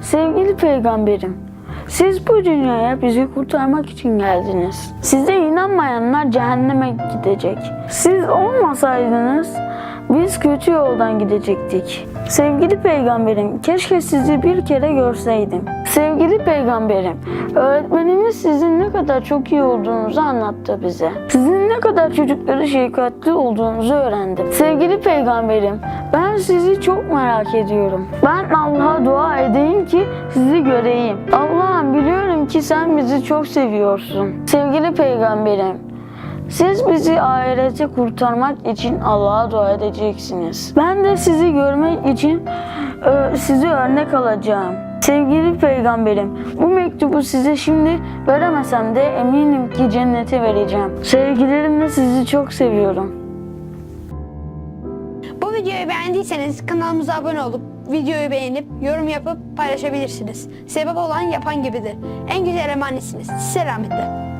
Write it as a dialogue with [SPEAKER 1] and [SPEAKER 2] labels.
[SPEAKER 1] Sevgili peygamberim, siz bu dünyaya bizi kurtarmak için geldiniz. Size inanmayanlar cehenneme gidecek. Siz olmasaydınız biz kötü yoldan gidecektik. Sevgili peygamberim, keşke sizi bir kere görseydim. Sevgili peygamberim, öğretmenimiz sizin ne kadar çok iyi olduğunuzu anlattı bize. Sizin ne kadar çocukları şefkatli olduğunuzu öğrendim. Sevgili peygamberim, ben sizi çok merak ediyorum. Ben Allah'a dua edeyim ki sizi göreyim. Sen bizi çok seviyorsun. Sevgili peygamberim, siz bizi ahirete kurtarmak için Allah'a dua edeceksiniz. Ben de sizi görmek için e, sizi örnek alacağım. Sevgili peygamberim, bu mektubu size şimdi veremesem de eminim ki cennete vereceğim. Sevgilerimle sizi çok seviyorum.
[SPEAKER 2] Bu videoyu beğendiyseniz kanalımıza abone olup videoyu beğenip yorum yapıp paylaşabilirsiniz. Sebep olan yapan gibidir. En güzel emanesiniz. Selametle.